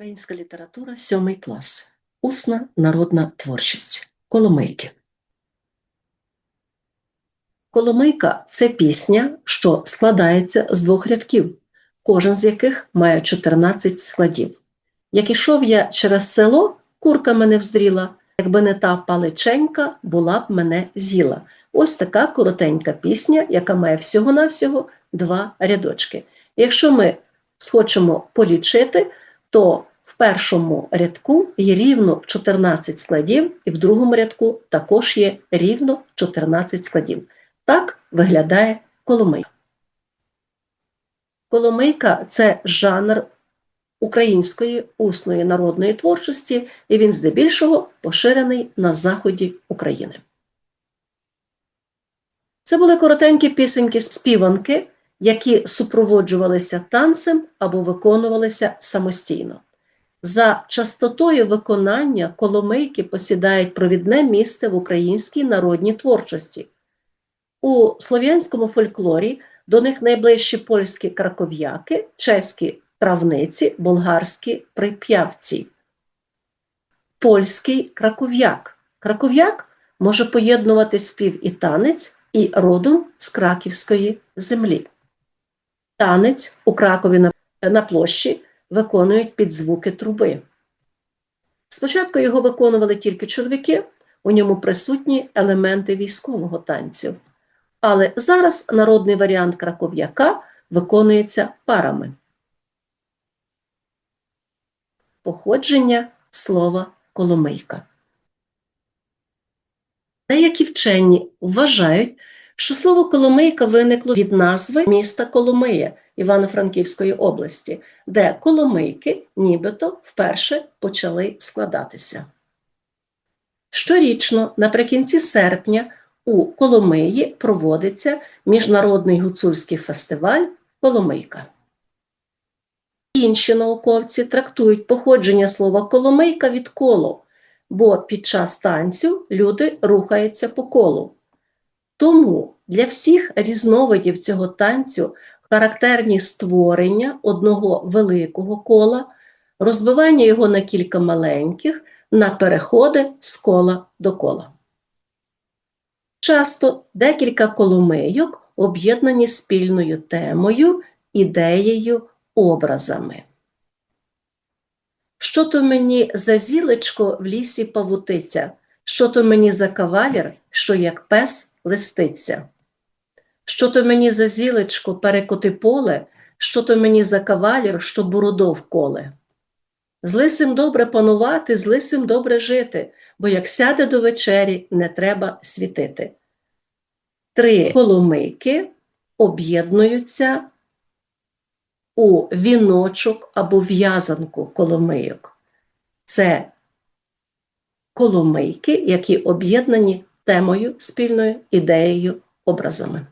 Українська література, сьомий клас. Усна народна творчість. Коломийки. Коломийка це пісня, що складається з двох рядків, кожен з яких має 14 складів. Як ішов я через село, курка мене вздріла, якби не та паличенька, була б мене з'їла. Ось така коротенька пісня, яка має всього-навсього два рядочки. Якщо ми схочемо полічити, то в першому рядку є рівно 14 складів, і в другому рядку також є рівно 14 складів. Так виглядає коломийка. Коломийка це жанр української усної народної творчості, і він здебільшого поширений на заході України. Це були коротенькі пісеньки співанки, які супроводжувалися танцем або виконувалися самостійно. За частотою виконання коломийки посідають провідне місце в українській народній творчості. У слов'янському фольклорі до них найближчі польські краков'яки, чеські травниці, болгарські прип'явці. Польський краков'як. Краков'як може поєднувати спів і танець і родом з краківської землі. Танець у Кракові на, площі виконують під звуки труби. Спочатку його виконували тільки чоловіки, у ньому присутні елементи військового танцю. Але зараз народний варіант краков'яка виконується парами. Походження слова коломийка. Деякі вчені вважають, що слово Коломийка виникло від назви міста Коломия Івано-Франківської області, де Коломийки нібито вперше почали складатися. Щорічно, наприкінці серпня, у Коломиї проводиться Міжнародний гуцульський фестиваль Коломийка. Інші науковці трактують походження слова Коломийка від коло, бо під час танцю люди рухаються по колу. Тому для всіх різновидів цього танцю характерні створення одного великого кола, розбивання його на кілька маленьких, на переходи з кола до кола. Часто декілька коломийок об'єднані спільною темою, ідеєю, образами. Що то мені за зілечко в лісі павутиця, що то мені за кавалір, що як пес листиться. Що то мені за зілечко перекоти поле, що то мені за кавалір, що бородов коле. З лисим добре панувати, з лисим добре жити, бо як сяде до вечері, не треба світити. Три коломийки об'єднуються у віночок або в'язанку коломийок. Це коломийки, які об'єднані темою, спільною ідеєю, образами.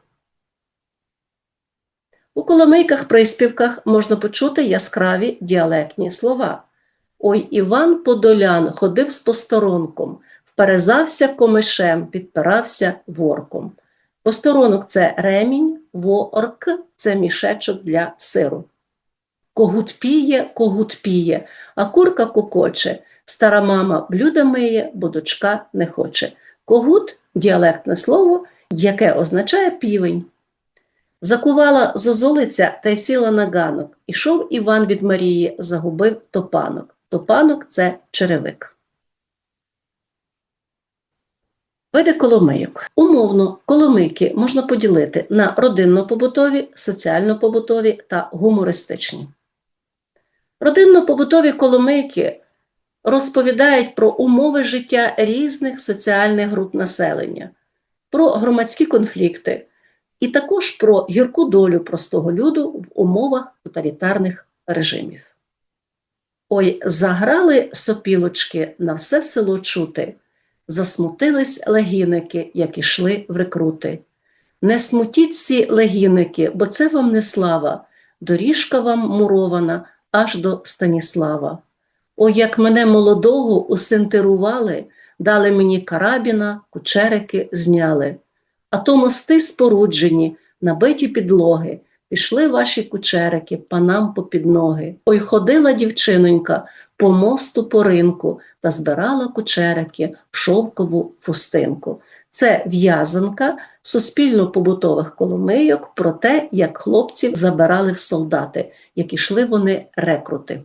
У коломийках приспівках можна почути яскраві діалектні слова. Ой Іван Подолян ходив з посторонком, вперезався комишем, підпирався ворком. Посторонок це ремінь, ворк це мішечок для сиру. Когут піє, когут піє, а курка кокоче, стара мама блюда миє, бо дочка не хоче. Когут діалектне слово, яке означає півень. Закувала зозолиця та й сіла на ганок. Ішов Іван від Марії, загубив топанок. Топанок це черевик. Види коломийок. Умовно, коломийки можна поділити на родинно-побутові, соціально-побутові та гумористичні. Родинно-побутові коломийки розповідають про умови життя різних соціальних груп населення, про громадські конфлікти і також про гірку долю простого люду в умовах тоталітарних режимів. Ой, заграли сопілочки на все село чути, засмутились легіники, як ішли в рекрути. Не смутіть ці легіники, бо це вам не слава, доріжка вам мурована аж до Станіслава. О, як мене молодого усинтирували, дали мені карабіна, кучерики зняли. А то мости споруджені, набиті підлоги, пішли ваші кучерики панам попід ноги. Ой, ходила дівчинонька по мосту по ринку та збирала кучерики в шовкову фустинку. Це в'язанка суспільно-побутових коломийок про те, як хлопців забирали в солдати, як ішли вони рекрути.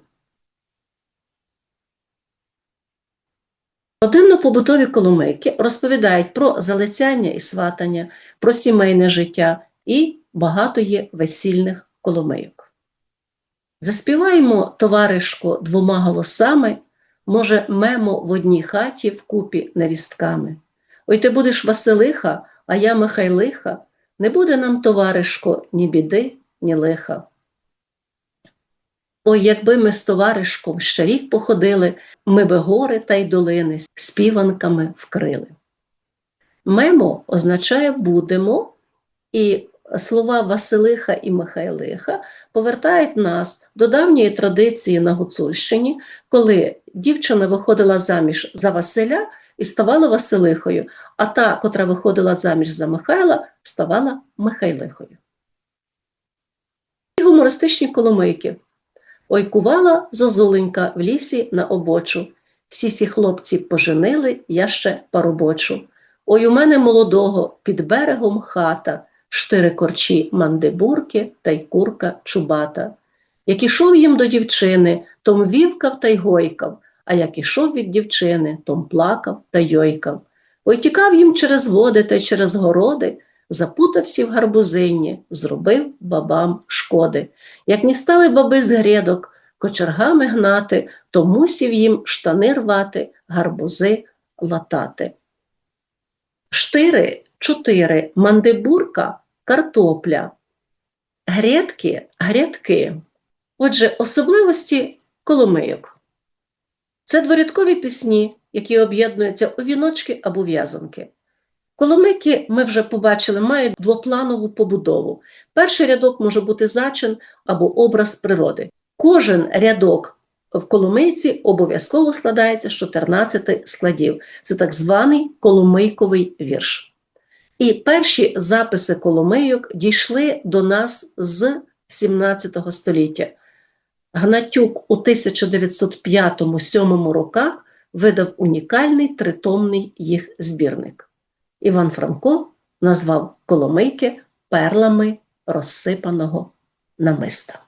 Родинно-побутові коломийки розповідають про залицяння і сватання, про сімейне життя і багато є весільних коломийок. Заспіваємо, товаришко, двома голосами, може, мемо в одній хаті вкупі невістками. Ой ти будеш Василиха, а я Михайлиха, не буде нам, товаришко, ні біди, ні лиха. Ой, якби ми з товаришком ще рік походили, ми би гори та й долини співанками вкрили. Мемо означає будемо, і слова Василиха і Михайлиха повертають нас до давньої традиції на Гуцульщині, коли дівчина виходила заміж за Василя і ставала Василихою, а та, котра виходила заміж за Михайла, ставала Михайлихою. І гумористичні коломийки. Ой кувала зозуленька в лісі на обочу. Всі сі хлопці поженили, я ще парубочу. Ой у мене молодого під берегом хата, штири корчі мандибурки та й курка чубата. Як ішов їм до дівчини, том вівкав та й гойкав, а як ішов від дівчини, том плакав та йойкав. Ой тікав їм через води та й через городи, запутався в гарбузині, зробив бабам шкоди. Як не стали баби з грядок кочергами гнати, то мусів їм штани рвати, гарбузи латати. Штири чотири, мандибурка картопля, грядки грядки. Отже, особливості коломийок. Це дворядкові пісні, які об'єднуються у віночки або в'язанки. Коломики, ми вже побачили, мають двопланову побудову. Перший рядок може бути зачин або образ природи. Кожен рядок в коломийці обов'язково складається з 14 складів. Це так званий коломийковий вірш. І перші записи коломийок дійшли до нас з 17 століття. Гнатюк у 1905-7 роках видав унікальний тритомний їх збірник. Іван Франко назвав Коломийки перлами розсипаного намиста.